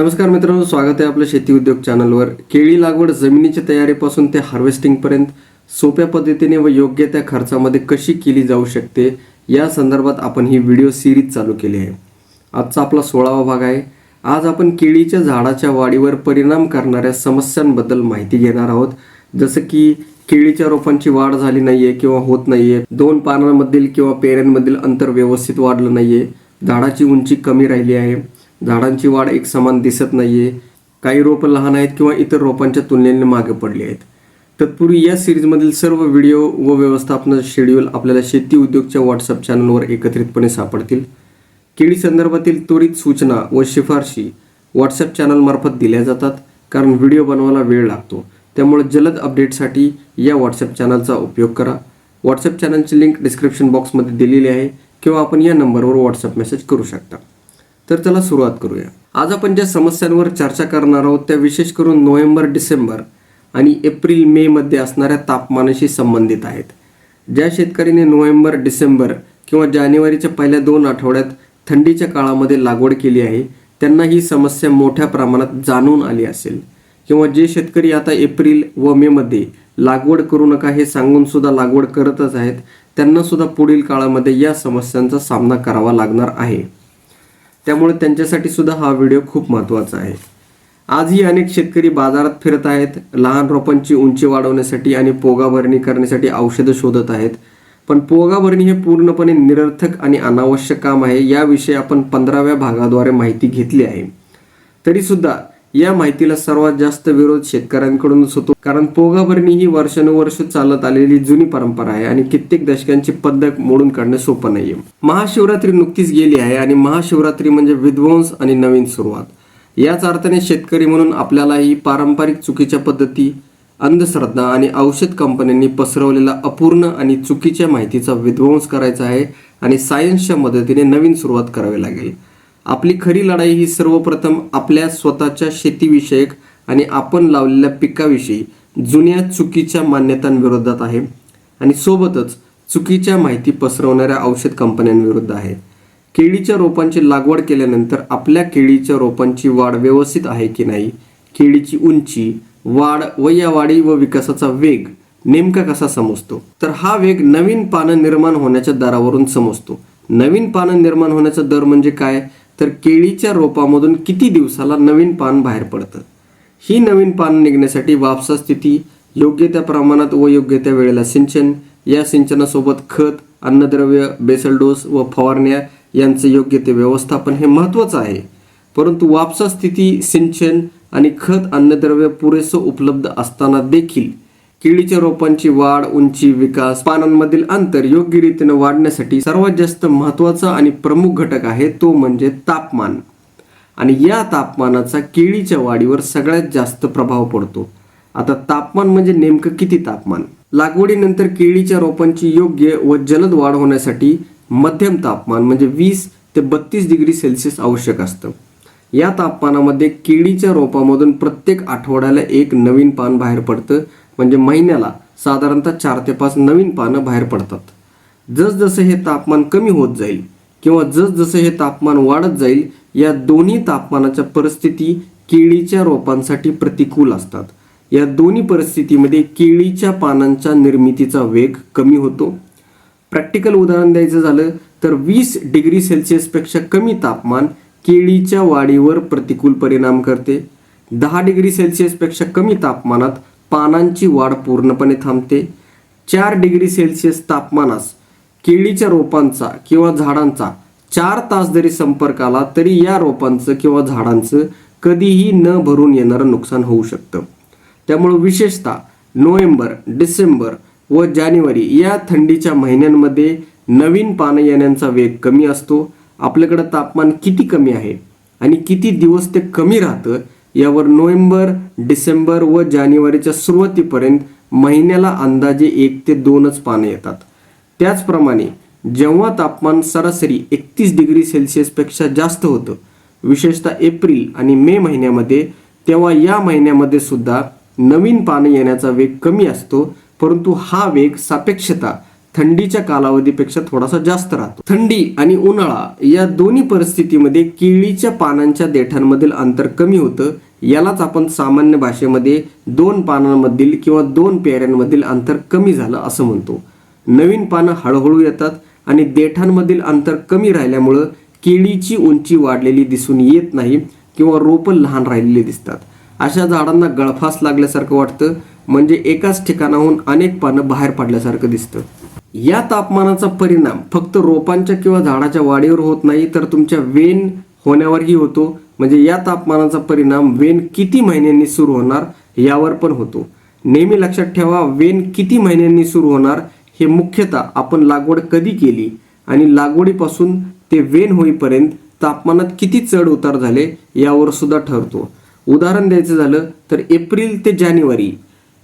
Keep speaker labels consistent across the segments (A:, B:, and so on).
A: नमस्कार मित्रांनो स्वागत आहे आपल्या शेती उद्योग चॅनलवर. केळी लागवड जमिनीच्या तयारीपासून ते हार्वेस्टिंगपर्यंत सोप्या पद्धतीने व योग्य त्या खर्चामध्ये कशी केली जाऊ शकते या संदर्भात आपण ही व्हिडिओ सिरीज चालू केली आहे. आजचा आपला सोळावा भाग आहे. आज आपण केळीच्या झाडाच्या वाढीवर परिणाम करणाऱ्या समस्यांबद्दल माहिती घेणार आहोत. जसं की केळीच्या रोपांची वाढ झाली नाहीये किंवा होत नाहीये दोन पानांमधील किंवा पेऱ्यांमधील अंतर व्यवस्थित वाढलं नाहीये झाडाची उंची कमी राहिली आहे झाडांची वाढ एक समान दिसत आहे काही रोपं लहान आहेत किंवा इतर रोपांच्या तुलनेने मागे पडली आहेत. तत्पूर्वी या सिरीजमधील सर्व व्हिडिओ व व्यवस्थापन शेड्यूल आपल्याला शेती उद्योगच्या व्हॉट्सअप चॅनलवर एकत्रितपणे सापडतील. केळी संदर्भातील त्वरित सूचना व शिफारशी व्हॉट्सअप चॅनलमार्फत दिल्या जातात कारण व्हिडिओ बनवायला वेळ लागतो. त्यामुळे जलद अपडेटसाठी या व्हॉट्सअप चॅनलचा उपयोग करा. व्हॉट्सअप चॅनलची लिंक डिस्क्रिप्शन बॉक्समध्ये दिलेली आहे किंवा आपण या नंबरवर व्हॉट्सअप मेसेज करू शकता. तर चला सुरुवात करूया. आज आपण ज्या समस्यांवर चर्चा करणार आहोत त्या विशेष करून नोव्हेंबर डिसेंबर आणि एप्रिल मे मध्ये असणाऱ्या तापमानाशी संबंधित आहेत. ज्या शेतकऱ्याने नोव्हेंबर डिसेंबर किंवा जानेवारीच्या पहिल्या दोन आठवड्यात थंडीच्या काळामध्ये लागवड केली आहे त्यांना ही समस्या मोठ्या प्रमाणात जाणून आली असेल. किंवा जे शेतकरी आता एप्रिल व मे मध्ये लागवड करू नका हे सांगून सुद्धा लागवड करतच आहेत त्यांना सुद्धा पुढील काळामध्ये या समस्यांचा सामना करावा लागणार आहे. त्यामुळे त्यांच्यासाठी सुद्धा हा व्हिडिओ खूप महत्त्वाचा आहे. आजही अनेक शेतकरी बाजारात फिरत आहेत. लहान रोपांची उंची वाढवण्यासाठी आणि पोगा भरणी करण्यासाठी औषधं शोधत आहेत. पण पोगा भरणी हे पूर्णपणे निरर्थक आणि अनावश्यक काम आहे याविषयी आपण पंधराव्या भागाद्वारे माहिती घेतली आहे. तरीसुद्धा या माहितीला सर्वात जास्त विरोध शेतकऱ्यांकडूनच होतो. कारण पोगाभरणी ही वर्षानुवर्ष चालत आलेली जुनी परंपरा आहे आणि कित्येक दशकांची पद्धत मोडून काढणं सोपं नाहीये. महाशिवरात्री नुकतीच गेली आहे आणि महाशिवरात्री म्हणजे विध्वंस आणि नवीन सुरुवात. याच अर्थाने शेतकरी म्हणून आपल्याला ही पारंपरिक चुकीच्या पद्धती अंधश्रद्धा आणि औषध कंपन्यांनी पसरवलेला अपूर्ण आणि चुकीच्या माहितीचा विध्वंस करायचा आहे आणि सायन्सच्या मदतीने नवीन सुरुवात करावी लागेल. आपली खरी लढाई ही सर्वप्रथम आपल्या स्वतःच्या शेतीविषयक आणि आपण लावलेल्या पिकाविषयी जुन्या चुकीच्या मान्यतांविरोधात आहे. आणि सोबतच चुकीच्या माहिती पसरवणाऱ्या औषध कंपन्यांविरुद्ध आहे. केळीच्या रोपांची लागवड केल्यानंतर आपल्या केळीच्या रोपांची वाढ व्यवस्थित आहे की नाही? केळीची उंची वाढ व या वाढी व विकासाचा वेग नेमका कसा समजतो? तर हा वेग नवीन पानं निर्माण होण्याच्या दरावरून समजतो. नवीन पानं निर्माण होण्याचा दर म्हणजे काय? तर केळीच्या रोपामधून किती दिवसाला नवीन पान बाहेर पडतं? ही नवीन पान निघण्यासाठी वापसा स्थिती योग्य त्या प्रमाणात व योग्य त्या वेळेला सिंचन या सिंचनासोबत खत अन्नद्रव्य बेसल डोस व फवारण्या यांचे योग्य ते व्यवस्थापन हे महत्त्वाचं आहे. परंतु वापसा स्थिती सिंचन आणि खत अन्नद्रव्य पुरेसं उपलब्ध असताना देखील केळीच्या रोपांची वाढ उंची विकास पानांमधील अंतर योग्य रीतीने वाढण्यासाठी सर्वात जास्त महत्त्वाचा आणि प्रमुख घटक आहे तो म्हणजे तापमान. आणि या तापमानाचा केळीच्या वाढीवर सगळ्यात जास्त प्रभाव पडतो. आता तापमान म्हणजे नेमकं किती तापमान? लागवडीनंतर केळीच्या रोपांची योग्य व जलद वाढ होण्यासाठी मध्यम तापमान म्हणजे वीस ते बत्तीस डिग्री सेल्सिअस आवश्यक असतं. या तापमानामध्ये केळीच्या रोपामधून प्रत्येक आठवड्याला एक नवीन पान बाहेर पडतं. म्हणजे महिन्याला साधारणतः चार ते पाच नवीन पानं बाहेर पडतात. जसजसं हे तापमान कमी होत जाईल किंवा जसजसं हे तापमान वाढत जाईल या दोन्ही तापमानाच्या परिस्थिती केळीच्या रोपांसाठी प्रतिकूल असतात. या दोन्ही परिस्थितीमध्ये केळीच्या पानांच्या निर्मितीचा वेग कमी होतो. प्रॅक्टिकल उदाहरण द्यायचं झालं तर वीस डिग्री सेल्सिअसपेक्षा कमी तापमान केळीच्या वाढीवर प्रतिकूल परिणाम करते. दहा डिग्री सेल्सिअसपेक्षा कमी तापमानात पानांची वाढ पूर्णपणे थांबते. चार डिग्री सेल्सिअस तापमानास केळीच्या रोपांचा किंवा झाडांचा चार तास जरी संपर्क आला तरी या रोपांचं किंवा झाडांचं कधीही न भरून येणारं नुकसान होऊ शकतं. त्यामुळं विशेषतः नोव्हेंबर डिसेंबर व जानेवारी या थंडीच्या महिन्यांमध्ये नवीन पानं येण्याचा वेग कमी असतो. आपल्याकडं तापमान किती कमी आहे आणि किती दिवस ते कमी राहतं यावर नोव्हेंबर डिसेंबर व जानेवारीच्या सुरुवातीपर्यंत महिन्याला अंदाजे एक ते दोनच पानं येतात. त्याचप्रमाणे जेव्हा तापमान सरासरी एकतीस डिग्री सेल्सिअसपेक्षा जास्त होतं विशेषतः एप्रिल आणि मे महिन्यामध्ये तेव्हा या महिन्यामध्ये सुद्धा नवीन पानं येण्याचा वेग कमी असतो परंतु हा वेग सापेक्षता थंडीच्या कालावधीपेक्षा थोडासा जास्त राहतो. थंडी आणि उन्हाळा या दोन्ही परिस्थितीमध्ये केळीच्या पानांच्या देठांमधील अंतर कमी होतं. यालाच आपण सामान्य भाषेमध्ये दोन पानांमधील किंवा दोन पेऱ्यांमधील अंतर कमी झालं असं म्हणतो. नवीन पानं हळूहळू येतात आणि देठांमधील अंतर कमी राहिल्यामुळं केळीची उंची वाढलेली दिसून येत नाही किंवा रोपं लहान राहिलेली दिसतात. अशा झाडांना गळफास लागल्यासारखं वाटतं म्हणजे एकाच ठिकाणाहून अनेक पानं बाहेर पडल्यासारखं दिसतं. या तापमानाचा परिणाम फक्त रोपांच्या किंवा झाडाच्या वाढीवर होत नाही तर तुमच्या वेन होण्यावरही होतो. म्हणजे या तापमानाचा परिणाम वेन किती महिन्यांनी सुरू होणार यावर पण होतो. नेहमी लक्षात ठेवा वेन किती महिन्यांनी सुरू होणार हे मुख्यतः आपण लागवड कधी केली आणि लागवडीपासून ते वेन होईपर्यंत तापमानात किती चढ उतार झाले यावर सुद्धा ठरतो. उदाहरण द्यायचं झालं तर एप्रिल ते जानेवारी.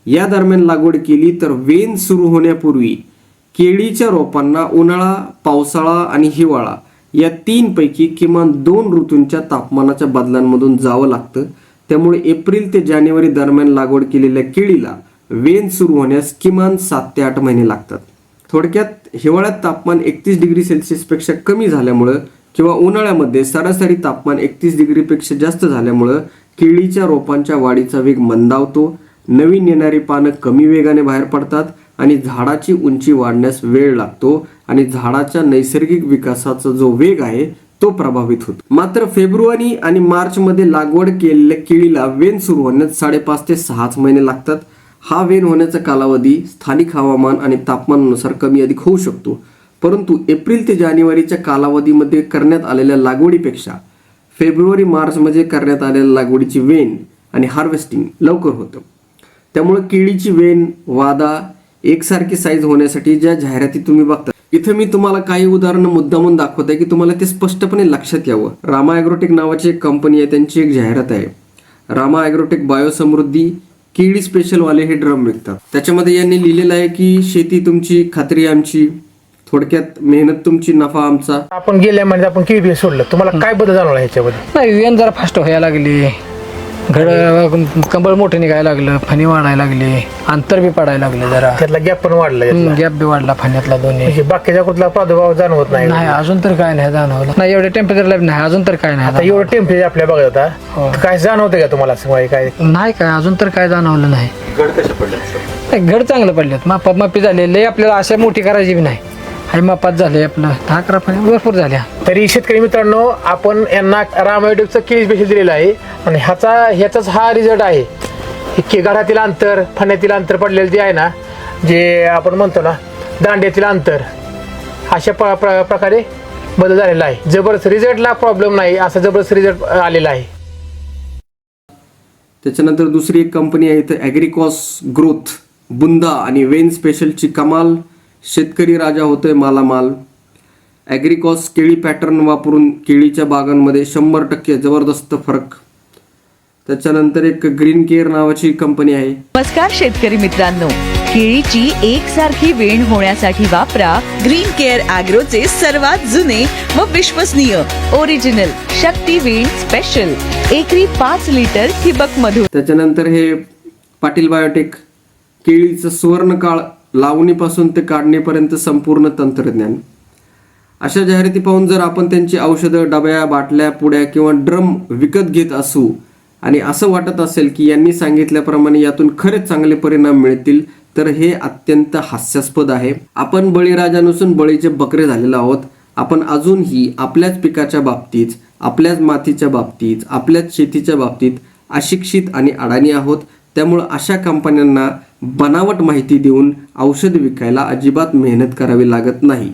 A: या दरम्यान लागवड केली तर वेन सुरू होण्यापूर्वी केळीच्या रोपांना उन्हाळा पावसाळा आणि हिवाळा या तीनपैकी किमान दोन ऋतूंच्या तापमानाच्या बदलांमधून जावं लागतं. त्यामुळे एप्रिल ते जानेवारी दरम्यान लागवड केलेल्या केळीला वेन सुरू होण्यास किमान सात ते आठ महिने लागतात. थोडक्यात हिवाळ्यात तापमान एकतीस डिग्री सेल्सिअसपेक्षा कमी झाल्यामुळं किंवा उन्हाळ्यामध्ये सरासरी तापमान एकतीस डिग्रीपेक्षा जास्त झाल्यामुळं केळीच्या रोपांच्या वाढीचा वेग मंदावतो. नवीन येणारी पानं कमी वेगाने बाहेर पडतात. आणि झाडाची उंची वाढण्यास वेळ लागतो आणि झाडाच्या नैसर्गिक विकासाचा जो वेग आहे तो प्रभावित होतो. मात्र फेब्रुवारी आणि मार्च मध्ये लागवड केलेल्या केळीला वेन सुरू होण्यास साडेपाच ते सहाच महिने लागतात. हा वेन होण्याचा कालावधी स्थानिक हवामान आणि तापमानानुसार कमी अधिक होऊ शकतो. परंतु एप्रिल ते जानेवारीच्या कालावधीमध्ये करण्यात आलेल्या लागवडीपेक्षा फेब्रुवारी मार्चमध्ये करण्यात आलेल्या लागवडीची वेन आणि हार्वेस्टिंग लवकर होतं. त्यामुळे केळीची वेन वादा एकसारखी साईज होण्यासाठी ज्या जाहिराती तुम्ही बघता इथं मी तुम्हाला काही उदाहरणं मुद्दामून दाखवत आहे की तुम्हाला ते स्पष्टपणे लक्षात यावं. रामा ॲग्रोटेक नावाची एक कंपनी आहे त्यांची एक जाहिरात आहे. रामा ॲग्रोटेक बायोसमृद्धी केळी स्पेशलवाले हे ड्रम विकतात. त्याच्यामध्ये यांनी लिहिलेलं आहे की शेती तुमची खात्री आमची थोडक्यात मेहनत तुमची नफा आमचा.
B: आपण गेल्या महिन्यात आपण केळी सोडलं. तुम्हाला काय बदल जाणवला ह्याच्यामध्ये?
C: नाही वेन जरा फास्ट व्हायला लागली. घड कंबळ मोठं निघायला लागलं फणी वाढायला लागली अंतर बी पडायला लागले जरा.
B: त्यातला गॅप पण वाढला यातला.
C: गॅप बी वाढला फण्यातला दोन्ही.
B: म्हणजे बाकीच्या कुठला प्रादुर्भाव जाणवत नाही.
C: नाही अजून तर काय नाही जाणवलं. नाही एवढ्या टेम्परेचरला नाही अजून तर काय
B: आता
C: नाही
B: एवढं टेम्परेचर आपल्या बघत
C: हो.
B: होता काय जाणवतं का तुम्हाला असं म्हणजे काय?
C: नाही काय अजून तर काय जाणवलं नाही. नाही, घड चांगलं पडलेत मापा मापी झाले. लय आपल्याला अशा मोठी करायची बी नाही. आणि मापात झाले आपलं. दहा अकरा फणी भरपूर झाल्या.
B: तरी शेतकरी मित्रांनो आपण यांना रामायोडिकचं केळी स्पेशल दिलेलं आहे. आणि ह्याचा ह्याचाच हा रिझल्ट आहे. हे के घरातील अंतर फण्यातील अंतर पडलेलं जे आहे ना जे आपण म्हणतो ना दांड्यातील अंतर अशा प प्र- प्रकारे बदल झालेला आहे. जबरदस्त रिझल्टला प्रॉब्लेम नाही असा जबरदस्त रिझल्ट आलेला आहे.
A: त्याच्यानंतर दुसरी एक कंपनी आहे इथं ॲग्रिकॉस ग्रोथ बुंदा आणि वेन स्पेशलची कमाल. शेतकरी राजा होतोय मालामाल. ॲग्रिकॉस केळी पॅटर्न वापरून केळीच्या बागांमध्ये शंभर टक्के जबरदस्त फरक. त्याच्यानंतर एक ग्रीन केअर नावाची कंपनी आहे.
D: नमस्कार शेतकरी मित्रांनो. केळीची एकसारखी वेण होण्यासाठी वापरा ग्रीन केअर अॅग्रोचे सर्वात जुने व विश्वसनीय ओरिजिनल शक्ती वेण स्पेशल एकरी पाच लिटर ठिबक मधून
A: त्याच्यानंतर हे पाटील बायोटेक केळीचं सुवर्णकाळ लावणीपासून ते काढणीपर्यंत संपूर्ण तंत्रज्ञान. अशा जाहिराती पाहून जर आपण त्यांची औषधं डब्या बाटल्या पुड्या किंवा ड्रम विकत घेत असू आणि असं वाटत असेल की यांनी सांगितल्याप्रमाणे यातून खरेच चांगले परिणाम मिळतील तर हे अत्यंत हास्यास्पद आहे. आपण बळीराजा नसून बळीचे बकरे झालेलो आहोत. आपण अजूनही आपल्याच पिकाच्या बाबतीत आपल्याच मातीच्या बाबतीत आपल्याच शेतीच्या बाबतीत अशिक्षित आणि अडाणी आहोत. त्यामुळं अशा कंपन्यांना बनावट माहिती देऊन औषध विकायला अजिबात मेहनत करावी लागत नाही.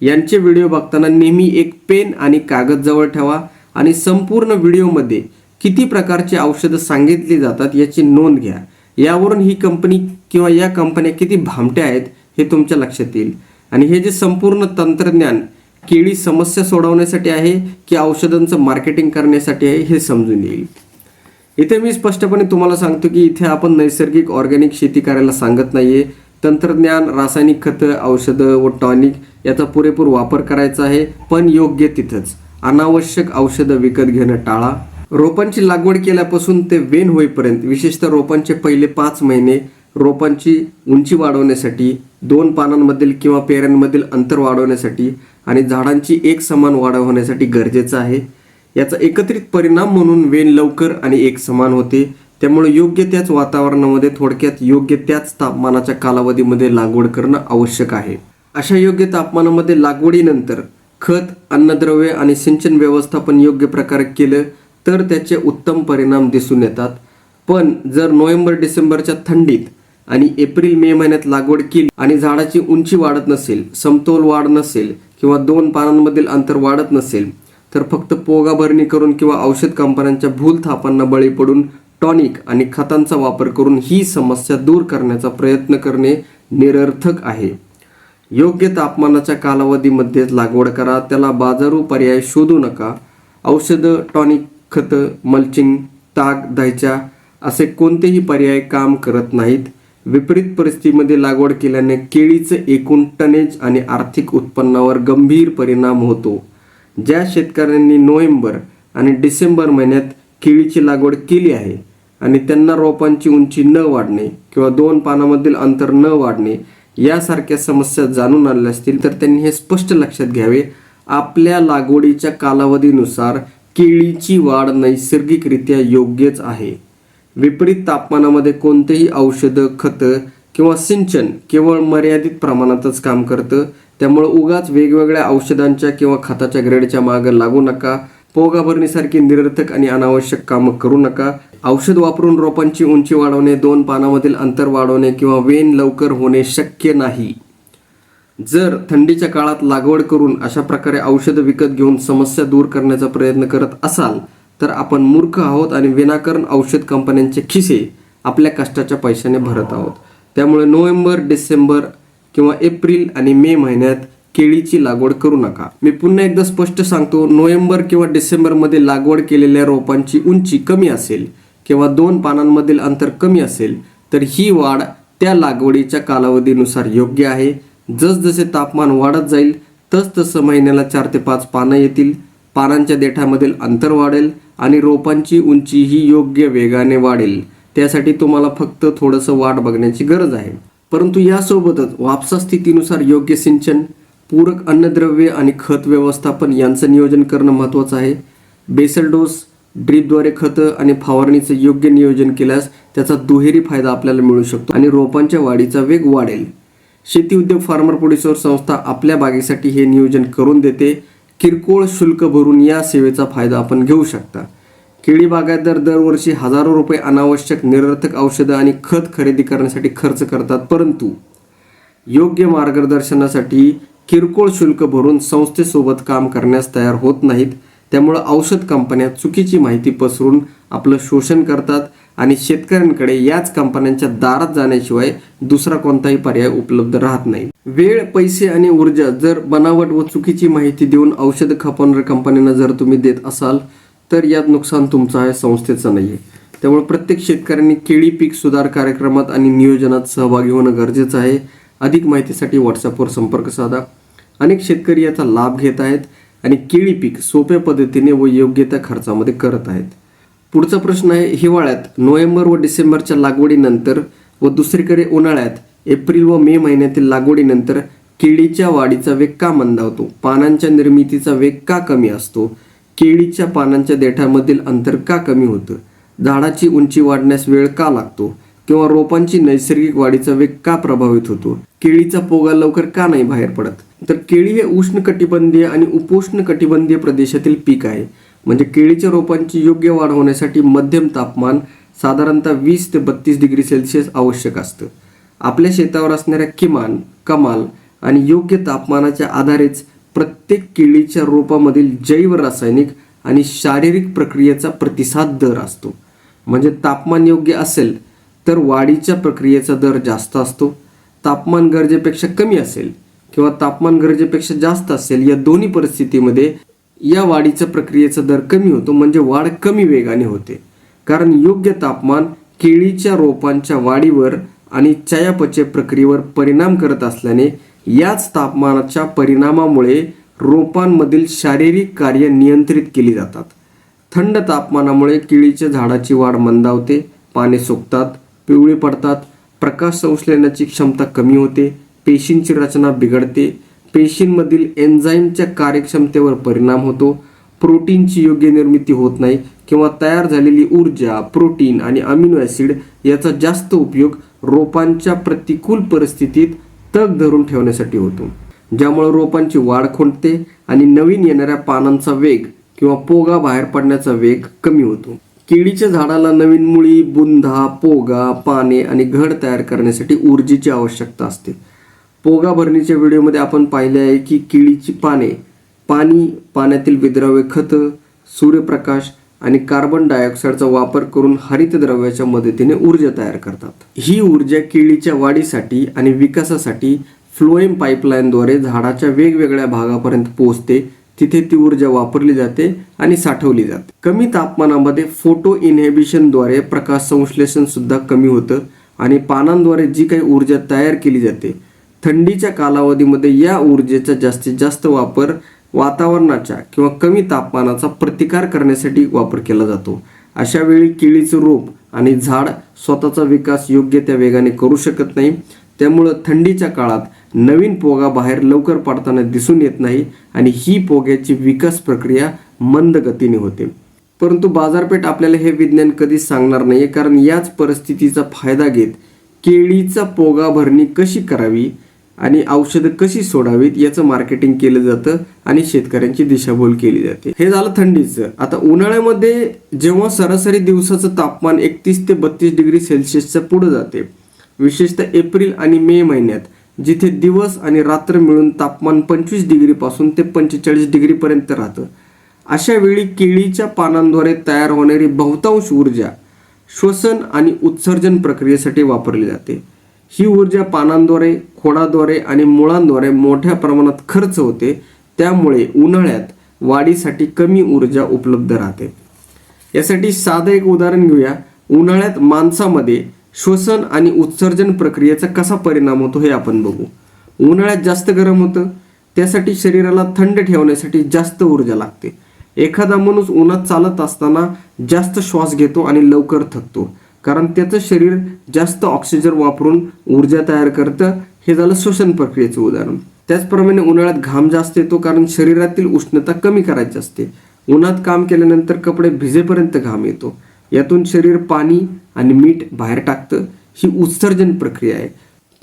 A: यांचे व्हिडिओ बघताना नेहमी एक पेन आणि कागद जवळ ठेवा आणि संपूर्ण व्हिडिओमध्ये किती प्रकारचे औषधं सांगितली जातात याची नोंद घ्या. यावरून ही कंपनी किंवा या कंपन्या किती भामट्या आहेत हे तुमच्या लक्षात येईल. आणि हे जे संपूर्ण तंत्रज्ञान केळी समस्या सोडवण्यासाठी आहे की औषधांचं मार्केटिंग करण्यासाठी आहे हे समजून येईल. इथे मी स्पष्टपणे तुम्हाला सांगतो की इथे आपण नैसर्गिक ऑर्गॅनिक शेती करायला सांगत नाहीये. तंत्रज्ञान रासायनिक खतं औषधं व टॉनिक याचा पुरेपूर वापर करायचा आहे पण योग्य तिथंच. अनावश्यक औषधं विकत घेणं टाळा. रोपांची लागवड केल्यापासून ते वेन होईपर्यंत विशेषतः रोपांचे पहिले पाच महिने रोपांची उंची वाढवण्यासाठी दोन पानांमधील किंवा पेऱ्यांमधील अंतर वाढवण्यासाठी आणि झाडांची एक समान वाढ होण्यासाठी गरजेचं आहे. याचा एकत्रित परिणाम म्हणून वेन लवकर आणि एक समान होते. त्यामुळे योग्य त्याच वातावरणामध्ये थोडक्यात योग्य त्याच तापमानाच्या कालावधीमध्ये लागवड करणं आवश्यक आहे. अशा योग्य तापमानामध्ये लागवडीनंतर खत अन्नद्रव्य आणि सिंचन व्यवस्थापन योग्य प्रकारे केलं तर त्याचे उत्तम परिणाम दिसून येतात. पण जर नोव्हेंबर डिसेंबरच्या थंडीत आणि एप्रिल मे महिन्यात लागवड केली आणि झाडाची उंची वाढत नसेल समतोल वाढ नसेल किंवा दोन पानांमधील अंतर वाढत नसेल तर फक्त पोगा भरणी करून किंवा औषध कंपन्यांच्या भूल थापांना बळी पडून टॉनिक आणि खतांचा वापर करून ही समस्या दूर करण्याचा प्रयत्न करणे निरर्थक आहे. योग्य तापमानाच्या कालावधीमध्ये लागवड करा त्याला बाजारू पर्याय शोधू नका. औषधं टॉनिक खतं मल्चिंग ताग दह्याच्या असे कोणतेही पर्याय काम करत नाहीत. विपरीत परिस्थितीमध्ये लागवड केल्याने केळीचं एकूण टनेज आणि आर्थिक उत्पन्नावर गंभीर परिणाम होतो. ज्या शेतकऱ्यांनी नोव्हेंबर आणि डिसेंबर महिन्यात केळीची लागवड केली आहे आणि त्यांना रोपांची उंची न वाढणे किंवा दोन पानामधील अंतर न वाढणे यासारख्या समस्या जाणून आल्या असतील तर त्यांनी हे स्पष्ट लक्षात घ्यावे. आपल्या लागवडीच्या कालावधीनुसार केळीची वाढ नैसर्गिकरित्या योग्यच आहे. विपरीत तापमानामध्ये कोणतेही औषधं खतं किंवा सिंचन केवळ मर्यादित प्रमाणातच काम करतं त्यामुळे उगाच वेगवेगळ्या औषधांच्या किंवा खताच्या ग्रेडच्या मागे लागू नका. पोगाभरणीसारखी निरर्थक आणि अनावश्यक कामं करू नका. औषध वापरून रोपांची उंची वाढवणे दोन पानामधील अंतर वाढवणे किंवा वेन लवकर होणे शक्य नाही. जर थंडीच्या काळात लागवड करून अशा प्रकारे औषधं विकत घेऊन समस्या दूर करण्याचा प्रयत्न करत असाल तर आपण मूर्ख आहोत आणि विनाकारण औषध कंपन्यांचे खिसे आपल्या कष्टाच्या पैशाने भरत आहोत. त्यामुळे नोव्हेंबर डिसेंबर किंवा एप्रिल आणि मे महिन्यात केळीची लागवड करू नका. मी पुन्हा एकदा स्पष्ट सांगतो नोव्हेंबर किंवा डिसेंबरमध्ये लागवड केलेल्या रोपांची उंची कमी असेल किंवा दोन पानांमधील अंतर कमी असेल तर ही वाढ त्या लागवडीच्या कालावधीनुसार योग्य आहे. जसजसे तापमान वाढत जाईल तसतसं महिन्याला चार ते पाच पानं येतील. पानांच्या देठामधील अंतर वाढेल आणि रोपांची उंची ही योग्य वेगाने वाढेल. त्यासाठी तुम्हाला फक्त थोडंसं वाट बघण्याची गरज आहे. परंतु यासोबतच वापसा स्थितीनुसार योग्य सिंचन पूरक अन्नद्रव्ये आणि खत व्यवस्थापन यांचं नियोजन करणं महत्त्वाचं आहे. बेसल डोस ड्रीपद्वारे खतं आणि फवारणीचं योग्य नियोजन केल्यास त्याचा दुहेरी फायदा आपल्याला मिळू शकतो आणि रोपांच्या वाढीचा वेग वाढेल. शेती उद्योग फार्मर प्रोड्युसर संस्था आपल्या बागेसाठी हे नियोजन करून देते. किरकोळ शुल्क भरून या सेवेचा फायदा आपण घेऊ शकता. केळी बागायतदार दरवर्षी हजारो रुपये अनावश्यक निरर्थक औषधं आणि खत खरेदी करण्यासाठी खर्च करतात परंतु योग्य मार्गदर्शनासाठी किरकोळ शुल्क भरून संस्थेसोबत काम करण्यास तयार होत नाहीत. त्यामुळं औषध कंपन्या चुकीची माहिती पसरून आपलं शोषण करतात आणि शेतकऱ्यांकडे याच कंपन्यांच्या दारात जाण्याशिवाय दुसरा कोणताही पर्याय उपलब्ध राहत नाही. वेळ पैसे आणि ऊर्जा जर बनावट व चुकीची माहिती देऊन औषध खपवणाऱ्या कंपन्यांना जर तुम्ही देत असाल तर यात नुकसान तुमचं आहे संस्थेचं नाही आहे त्यामुळे प्रत्येक शेतकऱ्यांनी केळी पीक सुधार कार्यक्रमात आणि नियोजनात सहभागी होणं गरजेचं आहे. अधिक माहितीसाठी व्हॉट्सअपवर संपर्क साधा. अनेक शेतकरी याचा लाभ घेत आहेत आणि केळी पीक सोप्या पद्धतीने व योग्य त्या खर्चामध्ये करत आहेत. पुढचा प्रश्न आहे हिवाळ्यात नोव्हेंबर व डिसेंबरच्या लागवडीनंतर व दुसरीकडे उन्हाळ्यात एप्रिल व मे महिन्यातील लागवडीनंतर केळीच्या वाढीचा वेग का मंदावतो? पानांच्या निर्मितीचा वेग का कमी असतो? केळीच्या पानांच्या देठामधील अंतर का कमी होतं? झाडाची उंची वाढण्यास वेळ का लागतो? किंवा रोपांची नैसर्गिक वाढीचा वेग का प्रभावित होतो? केळीचा पोगा लवकर का नाही बाहेर पडत? तर केळी हे उष्ण कटिबंधीय आणि उपोष्ण कटिबंधीय प्रदेशातील पीक आहे. म्हणजे केळीच्या रोपांची योग्य वाढ होण्यासाठी मध्यम तापमान साधारणतः वीस ते बत्तीस डिग्री सेल्सिअस आवश्यक असतं. आपल्या शेतावर असणाऱ्या किमान कमाल आणि योग्य तापमानाच्या आधारेच प्रत्येक केळीच्या रोपामधील जैव रासायनिक आणि शारीरिक प्रक्रियेचा प्रतिसाद दर असतो. म्हणजे तापमान योग्य असेल तर वाढीच्या प्रक्रियेचा दर जास्त असतो. तापमान गरजेपेक्षा कमी असेल किंवा तापमान गरजेपेक्षा जास्त असेल या दोन्ही परिस्थितीमध्ये या वाढीच्या प्रक्रियेचा दर कमी होतो म्हणजे वाढ कमी वेगाने होते. कारण योग्य तापमान केळीच्या रोपांच्या वाढीवर आणि चयापचय प्रक्रियेवर परिणाम करत असल्याने याच तापमानाच्या परिणामामुळे रोपांमधील शारीरिक कार्य नियंत्रित केली जातात. थंड तापमानामुळे केळीच्या झाडाची वाढ मंदावते पाने सुकतात पिवळी पडतात प्रकाश संश्लेषणाची क्षमता कमी होते पेशींची रचना बिघडते पेशींमधील एन्झाईमच्या कार्यक्षमतेवर परिणाम होतो प्रोटीनची योग्य निर्मिती होत नाही किंवा तयार झालेली ऊर्जा प्रोटीन आणि अमिनो ॲसिड याचा जास्त उपयोग रोपांच्या प्रतिकूल परिस्थितीत तग धरून ठेवण्यासाठी होतो. ज्यामुळे रोपांची वाढ खुंटते आणि नवीन येणाऱ्या पानांचा वेग किंवा पोगा बाहेर पडण्याचा वेग कमी होतो. केळीच्या झाडाला नवीन मुळी बुंधा पोगा पाने आणि घड तयार करण्यासाठी ऊर्जेची आवश्यकता असते. पोगा भरणीच्या व्हिडिओमध्ये आपण पाहिले आहे की केळीची पाने पाणी पाण्यातील विद्राव्य खतं सूर्यप्रकाश आणि कार्बन डायऑक्साईडचा वापर करून हरितद्रव्याच्या मदतीने ऊर्जा तयार करतात. ही ऊर्जा केळीच्या वाढीसाठी आणि विकासासाठी फ्लोएम पाईपलाईनद्वारे झाडाच्या वेगवेगळ्या भागापर्यंत पोहोचते तिथे ती ऊर्जा वापरली जाते आणि साठवली जाते. कमी तापमानामध्ये फोटो इनहेबिशनद्वारे प्रकाश संश्लेषण सुद्धा कमी होतं आणि पानांद्वारे जी काही ऊर्जा तयार केली जाते थंडीच्या कालावधीमध्ये या ऊर्जेचा जास्तीत जास्त वापर वातावरणाच्या किंवा कमी तापमानाचा प्रतिकार करण्यासाठी वापर केला जातो. अशा वेळी केळीचं रोप आणि झाड स्वतःचा विकास योग्य त्या वेगाने करू शकत नाही. त्यामुळं थंडीच्या काळात नवीन पोगा बाहेर लवकर पडताना दिसून येत नाही आणि ही पोग्याची विकास प्रक्रिया मंद गतीने होते. परंतु बाजारपेठ आपल्याला हे विज्ञान कधीच सांगणार नाही कारण याच परिस्थितीचा फायदा घेत केळीचा पोगा भरणी कशी करावी? आणि औषधं कशी सोडावीत याचं मार्केटिंग केलं जातं आणि शेतकऱ्यांची दिशाभूल केली जाते. हे झालं थंडीचं. आता उन्हाळ्यामध्ये जेव्हा सरासरी दिवसाचं तापमान एकतीस ते बत्तीस डिग्री सेल्सिअसच्या पुढे जाते विशेषतः एप्रिल आणि मे महिन्यात जिथे दिवस आणि रात्र मिळून तापमान पंचवीस डिग्रीपासून ते पंचेचाळीस डिग्रीपर्यंत राहतं. अशा वेळी केळीच्या पानांद्वारे तयार होणारी बहुतांश ऊर्जा श्वसन आणि उत्सर्जन प्रक्रियेसाठी वापरली जाते. ही ऊर्जा पानांद्वारे खोडाद्वारे आणि मुळांद्वारे मोठ्या प्रमाणात खर्च होते. त्यामुळे उन्हाळ्यात वाढीसाठी कमी ऊर्जा उपलब्ध राहते. यासाठी साधं एक उदाहरण घेऊया. उन्हाळ्यात माणसामध्ये श्वसन आणि उत्सर्जन प्रक्रियेचा कसा परिणाम होतो हे आपण बघू. उन्हाळ्यात जास्त गरम होतं. त्यासाठी शरीराला थंड ठेवण्यासाठी जास्त ऊर्जा लागते. एखादा माणूस उन्हात चालत असताना जास्त श्वास घेतो आणि लवकर थकतो. कारण त्याचं शरीर जास्त ऑक्सिजन वापरून ऊर्जा तयार करतं. हे झालं श्वसन प्रक्रियेचं उदाहरण. त्याचप्रमाणे उन्हाळ्यात घाम जास्त येतो कारण शरीरातील उष्णता कमी करायची असते. उन्हात काम केल्यानंतर कपडे भिजेपर्यंत घाम येतो. यातून शरीर पाणी आणि मीठ बाहेर टाकतं. ही उत्सर्जन प्रक्रिया आहे.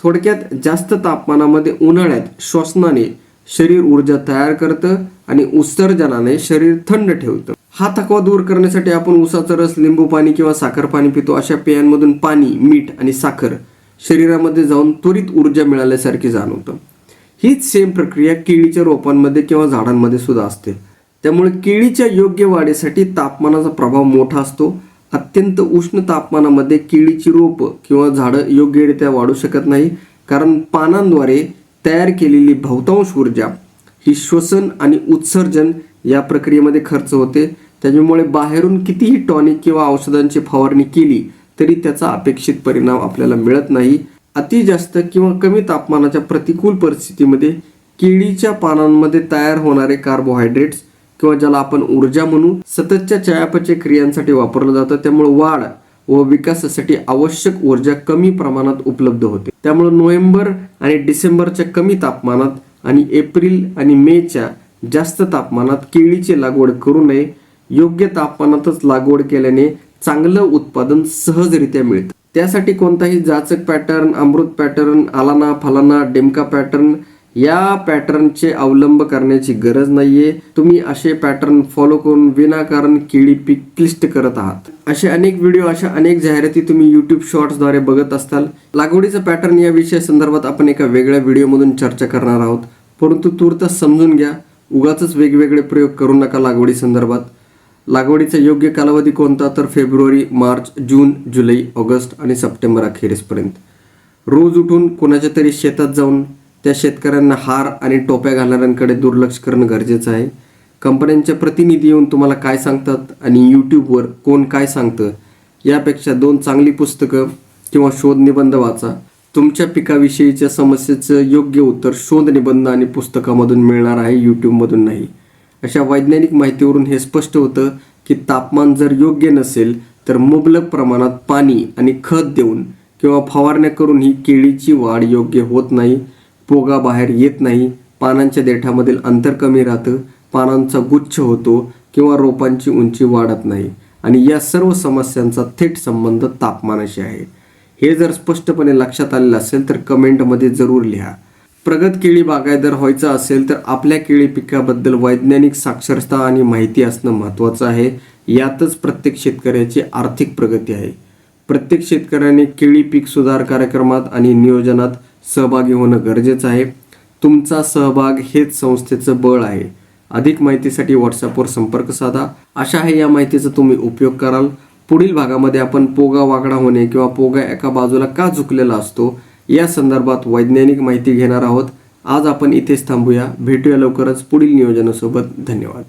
A: थोडक्यात जास्त तापमानामध्ये उन्हाळ्यात श्वसनाने शरीर ऊर्जा तयार करतं आणि उत्सर्जनाने शरीर थंड ठेवतं. हा थकवा दूर करण्यासाठी आपण उसाचा रस लिंबू पाणी किंवा साखर पाणी पितो. अशा पेयांमधून पाणी मीठ आणि साखर शरीरामध्ये जाऊन त्वरित ऊर्जा मिळाल्यासारखी जाणवतं. हीच सेम प्रक्रिया केळीच्या रोपांमध्ये किंवा झाडांमध्ये सुद्धा असते. त्यामुळे केळीच्या योग्य वाढीसाठी तापमानाचा प्रभाव मोठा असतो. अत्यंत उष्ण तापमानामध्ये केळीची रोपं किंवा झाडं योग्यरित्या वाढू शकत नाही. कारण पानांद्वारे तयार केलेली बहुतांश ऊर्जा ही श्वसन आणि उत्सर्जन या प्रक्रियेमध्ये खर्च होते. त्याच्यामुळे बाहेरून कितीही टॉनिक किंवा औषधांची फवारणी केली तरी त्याचा अपेक्षित परिणाम आपल्याला मिळत नाही. अति जास्त किंवा कमी तापमानाच्या प्रतिकूल परिस्थितीमध्ये केळीच्या पानांमध्ये तयार होणारे कार्बोहायड्रेट्स किंवा ज्याला आपण ऊर्जा म्हणू सततच्या चयापचय क्रियांसाठी वापरलं जातं. त्यामुळे वाढ व विकासासाठी आवश्यक ऊर्जा कमी प्रमाणात उपलब्ध होते. त्यामुळे नोव्हेंबर आणि डिसेंबरच्या कमी तापमानात आणि एप्रिल आणि मेच्या जास्त तापमानात केळीची लागवड करू नये योग्य तापमानातच लागवड केल्याने चांगलं उत्पादन सहजरित्या मिळतं. त्यासाठी कोणताही जाचक पॅटर्न अमृत पॅटर्न आलाना फलाना डेमका पॅटर्न या पॅटर्नचे अवलंब करण्याची गरज नाहीये. तुम्ही असे पॅटर्न फॉलो करून विनाकारण केळी पीक क्लिष्ट करत आहात. असे अनेक व्हिडिओ अशा अनेक जाहिराती तुम्ही युट्यूब शॉर्ट्सद्वारे बघत असताल. लागवडीचं पॅटर्न या विषया संदर्भात आपण एका वेगळ्या व्हिडिओमधून चर्चा करणार आहोत. परंतु तूर्त समजून घ्या. उगाच वेगवेगळे प्रयोग करू नका लागवडी संदर्भात. लागवडीचा योग्य कालावधी कोणता? तर फेब्रुवारी मार्च जून जुलै ऑगस्ट आणि सप्टेंबर अखेरीसपर्यंत. रोज उठून कोणाच्या तरी शेतात जाऊन त्या शेतकऱ्यांना हार आणि टोप्या घालणाऱ्यांकडे दुर्लक्ष करणं गरजेचं आहे. कंपन्यांचे प्रतिनिधी येऊन तुम्हाला काय सांगतात आणि यूट्यूबवर कोण काय सांगतं यापेक्षा दोन चांगली पुस्तकं किंवा शोध निबंध वाचा. तुमच्या पिकाविषयीच्या समस्येचं योग्य उत्तर शोध निबंध आणि पुस्तकामधून मिळणार आहे यूट्यूबमधून नाही. अशा वैज्ञानिक माहितीवरून हे स्पष्ट होतं की तापमान जर योग्य नसेल तर मुबलक प्रमाणात पाणी आणि खत देऊन किंवा फवारण्या करून ही केळीची वाढ योग्य होत नाही पोगा बाहेर येत नाही पानांच्या देठामधील अंतर कमी राहतं पानांचा गुच्छ होतो किंवा रोपांची उंची वाढत नाही आणि या सर्व समस्यांचा थेट संबंध तापमानाशी आहे. हे जर स्पष्टपणे लक्षात आलेलं असेल तर कमेंटमध्ये जरूर लिहा. प्रगत केळी बागायदार व्हायचं असेल तर आपल्या केळी पिकाबद्दल वैज्ञानिक साक्षरता आणि माहिती असणं महत्त्वाचं आहे. यातच प्रत्येक शेतकऱ्याची आर्थिक प्रगती आहे. प्रत्येक शेतकऱ्याने केळी पीक सुधार कार्यक्रमात आणि नियोजनात सहभागी होणं गरजेचं आहे. तुमचा सहभाग हेच संस्थेचं बळ आहे. अधिक माहितीसाठी व्हॉट्सअपवर संपर्क साधा. अशा आहे या माहितीचा तुम्ही उपयोग कराल. पुढील भागामध्ये आपण पोगा वाकडा होणे किंवा पोगा एका बाजूला का झुकलेला असतो या संदर्भात वैज्ञानिक माहिती घेणार आहोत. आज आपण इथेच थांबूया. भेटूया लवकरच पुढील नियोजनासोबत. धन्यवाद.